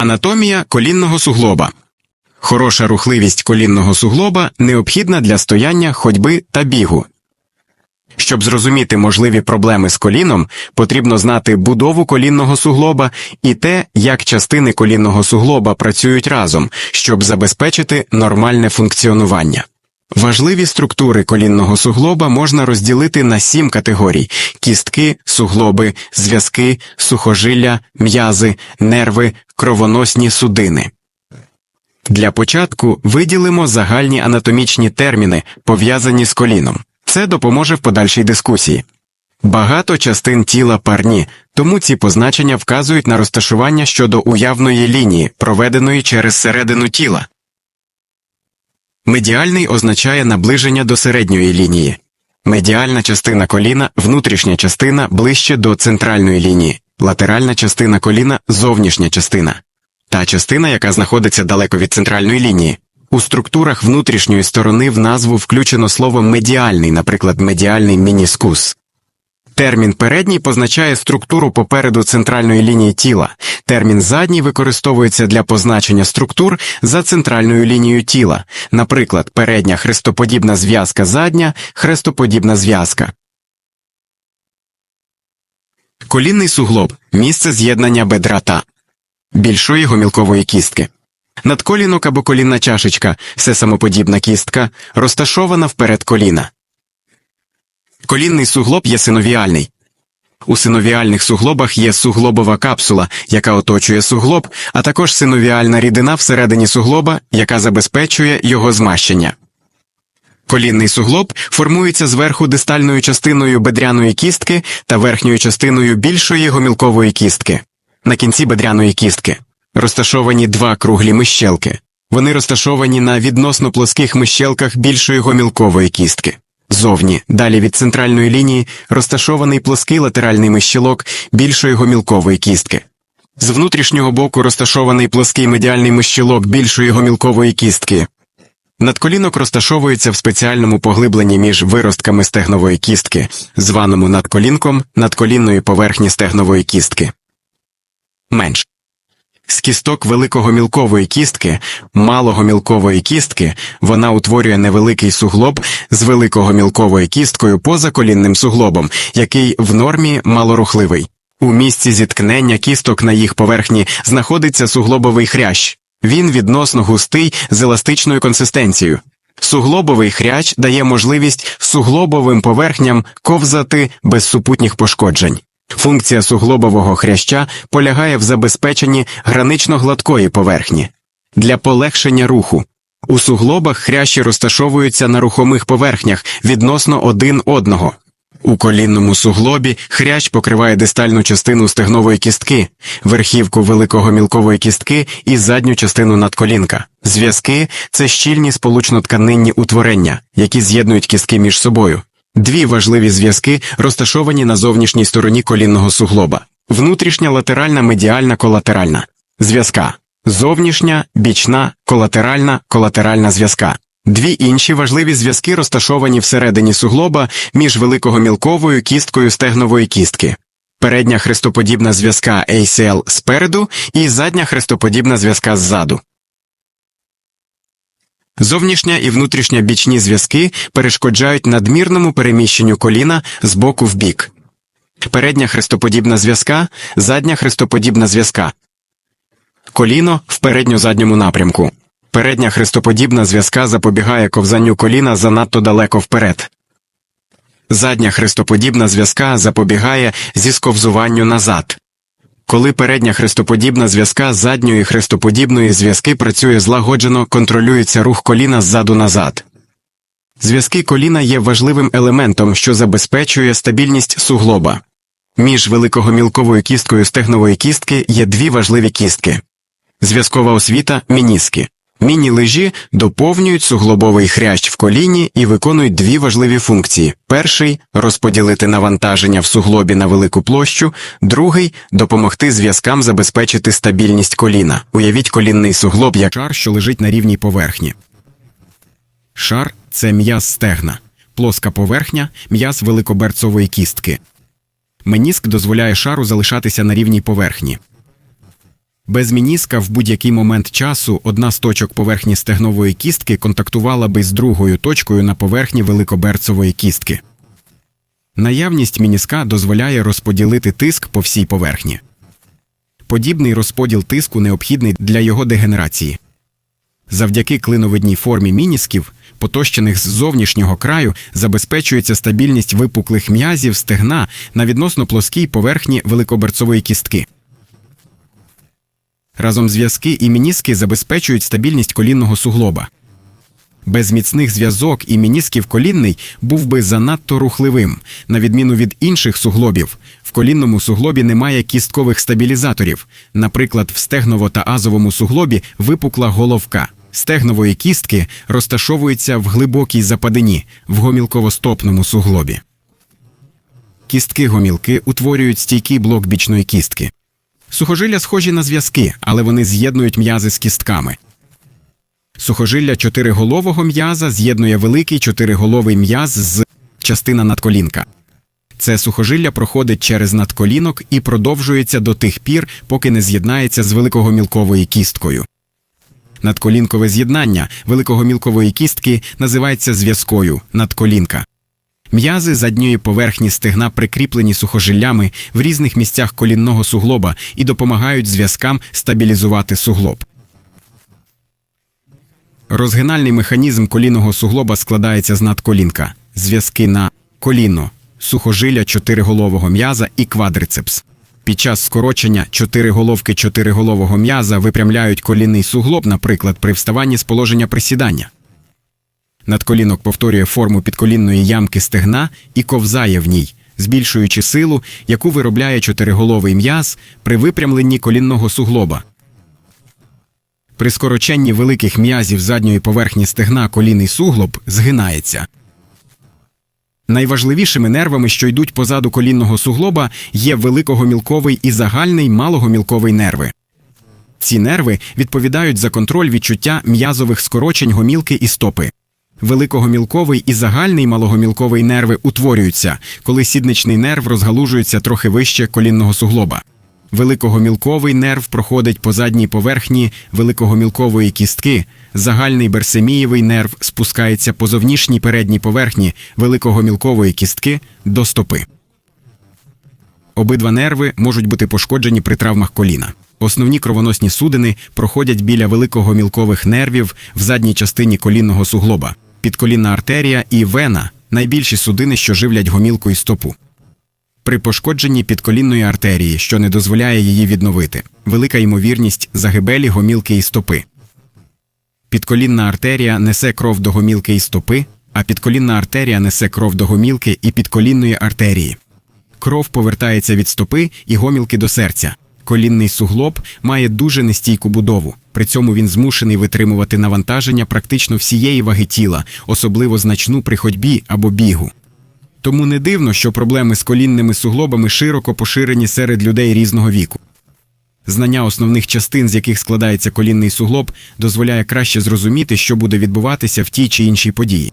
Анатомія колінного суглоба. Хороша рухливість колінного суглоба необхідна для стояння, ходьби та бігу. Щоб зрозуміти можливі проблеми з коліном, потрібно знати будову колінного суглоба і те, як частини колінного суглоба працюють разом, щоб забезпечити нормальне функціонування. Важливі структури колінного суглоба можна розділити на сім категорій: кістки, суглоби, зв'язки, сухожилля, м'язи, нерви, кровоносні судини. Для початку виділимо загальні анатомічні терміни, пов'язані з коліном. Це допоможе в подальшій дискусії. Багато частин тіла парні, тому ці позначення вказують на розташування щодо уявної лінії, проведеної через середину тіла. Медіальний означає наближення до середньої лінії. Медіальна частина коліна внутрішня частина ближче до центральної лінії, латеральна частина коліна зовнішня частина. Та частина, яка знаходиться далеко від центральної лінії. У структурах внутрішньої сторони в назву включено слово медіальний, наприклад, медіальний мініскус. Термін передній позначає структуру попереду центральної лінії тіла. Термін задній використовується для позначення структур за центральною лінією тіла, наприклад, передня хрестоподібна зв'язка задня, хрестоподібна зв'язка. Колінний суглоб місце з'єднання бедра та більшої гомілкової кістки. Надколінок або колінна чашечка сесамоподібна кістка, розташована вперед коліна. Колінний суглоб є синовіальний. У синовіальних суглобах є суглобова капсула, яка оточує суглоб, а також синовіальна рідина всередині суглоба, яка забезпечує його змащення. Колінний суглоб формується зверху дистальною частиною бедряної кістки та верхньою частиною більшої гомілкової кістки. На кінці бедряної кістки розташовані два круглі мищелки. Вони розташовані на відносно плоских мищелках більшої гомілкової кістки. Зовні, далі від центральної лінії, розташований плоский латеральний мищелок більшої гомілкової кістки. З внутрішнього боку розташований плоский медіальний мищелок більшої гомілкової кістки. Надколінок розташовується в спеціальному поглибленні між виростками стегнової кістки, званому надколінком надколінної поверхні стегнової кістки. Менш. З кісток великогомілкової кістки, малогомілкової кістки, вона утворює невеликий суглоб з великогомілковою кісткою поза колінним суглобом, який в нормі малорухливий. У місці зіткнення кісток на їх поверхні знаходиться суглобовий хрящ. Він відносно густий з еластичною консистенцією. Суглобовий хрящ дає можливість суглобовим поверхням ковзати без супутніх пошкоджень. Функція суглобового хряща полягає в забезпеченні гранично гладкої поверхні. Для полегшення руху. У суглобах хрящі розташовуються на рухомих поверхнях відносно один одного. У колінному суглобі хрящ покриває дистальну частину стегнової кістки, верхівку великого мілкової кістки і задню частину надколінка. Зв'язки це щільні сполучно-тканинні утворення, які з'єднують кістки між собою. Дві важливі зв'язки розташовані на зовнішній стороні колінного суглоба. Внутрішня латеральна медіальна колатеральна зв'язка, зовнішня, бічна, колатеральна, колатеральна зв'язка. Дві інші важливі зв'язки розташовані всередині суглоба між великогомілковою кісткою стегнової кістки. Передня хрестоподібна зв'язка ACL спереду і задня хрестоподібна зв'язка ззаду. Зовнішня і внутрішня бічні зв'язки перешкоджають надмірному переміщенню коліна з боку в бік. Передня хрестоподібна зв'язка, задня хрестоподібна зв'язка. Коліно в передньо-задньому напрямку. Передня хрестоподібна зв'язка запобігає ковзанню коліна занадто далеко вперед. Задня хрестоподібна зв'язка запобігає зісковзуванню назад. Коли передня хрестоподібна зв'язка задньої хрестоподібної зв'язки працює злагоджено, контролюється рух коліна ззаду назад. Зв'язки коліна є важливим елементом, що забезпечує стабільність суглоба. Між великогомілковою кісткою стегнової кістки є дві важливі кістки зв'язкова освіта мініски. Міні-лежі доповнюють суглобовий хрящ в коліні і виконують дві важливі функції: перший розподілити навантаження в суглобі на велику площу, другий допомогти зв'язкам забезпечити стабільність коліна. Уявіть колінний суглоб як шар, що лежить на рівній поверхні. Шар це м'яз стегна, плоска поверхня м'яз великоберцової кістки. Меніск дозволяє шару залишатися на рівній поверхні. Без мініска в будь-який момент часу одна з точок поверхні стегнової кістки контактувала би з другою точкою на поверхні великоберцової кістки. Наявність мініска дозволяє розподілити тиск по всій поверхні. Подібний розподіл тиску необхідний для його дегенерації. Завдяки клиновидній формі мінісків, потощених з зовнішнього краю, забезпечується стабільність випуклих м'язів стегна на відносно плоскій поверхні великоберцової кістки. Разом зв'язки і мініски забезпечують стабільність колінного суглоба. Без міцних зв'язок і мінісків колінний був би занадто рухливим. На відміну від інших суглобів, в колінному суглобі немає кісткових стабілізаторів. Наприклад, в стегново та азовому суглобі випукла головка. Стегнової кістки розташовується в глибокій западині в гомілково-стопному суглобі. Кістки гомілки утворюють стійкий блок бічної кістки. Сухожилля схожі на зв'язки, але вони з'єднують м'язи з кістками. Сухожилля чотириголового м'яза з'єднує великий чотириголовий м'яз з частина надколінка. Це сухожилля проходить через надколінок і продовжується до тих пір, поки не з'єднається з великогомілковою кісткою. Надколінкове з'єднання великогомілкової кістки називається зв'язкою надколінка. М'язи задньої поверхні стегна прикріплені сухожиллями в різних місцях колінного суглоба і допомагають зв'язкам стабілізувати суглоб. Розгинальний механізм колінного суглоба складається з надколінка, зв'язки на коліно, сухожилля чотириголового м'яза і квадрицепс. Під час скорочення чотириголовки чотириголового м'яза випрямляють колінний суглоб, наприклад, при вставанні з положення присідання. Надколінок повторює форму підколінної ямки стегна і ковзає в ній, збільшуючи силу, яку виробляє чотириголовий м'яз при випрямленні колінного суглоба. При скороченні великих м'язів задньої поверхні стегна колінний суглоб згинається. Найважливішими нервами, що йдуть позаду колінного суглоба, є великогомілковий і загальний малогомілковий нерви. Ці нерви відповідають за контроль відчуття м'язових скорочень гомілки і стопи. Великогомілковий і загальний малогомілковий нерви утворюються, коли сідничний нерв розгалужується трохи вище колінного суглоба. Великогомілковий нерв проходить по задній поверхні великогомілкової кістки, загальний берсемієвий нерв спускається по зовнішній передній поверхні великогомілкової кістки до стопи. Обидва нерви можуть бути пошкоджені при травмах коліна. Основні кровоносні судини проходять біля великогомілкових нервів в задній частині колінного суглоба, підколінна артерія і вена найбільші судини, що живлять гомілку і стопу. При пошкодженні підколінної артерії, що не дозволяє її відновити, велика ймовірність загибелі гомілки і стопи. Підколінна артерія несе кров до гомілки і стопи, а підколінна артерія несе кров до гомілки і підколінної артерії. Кров повертається від стопи і гомілки до серця. Колінний суглоб має дуже нестійку будову. При цьому він змушений витримувати навантаження практично всієї ваги тіла, особливо значну при ходьбі або бігу. Тому не дивно, що проблеми з колінними суглобами широко поширені серед людей різного віку. Знання основних частин, з яких складається колінний суглоб, дозволяє краще зрозуміти, що буде відбуватися в тій чи іншій події.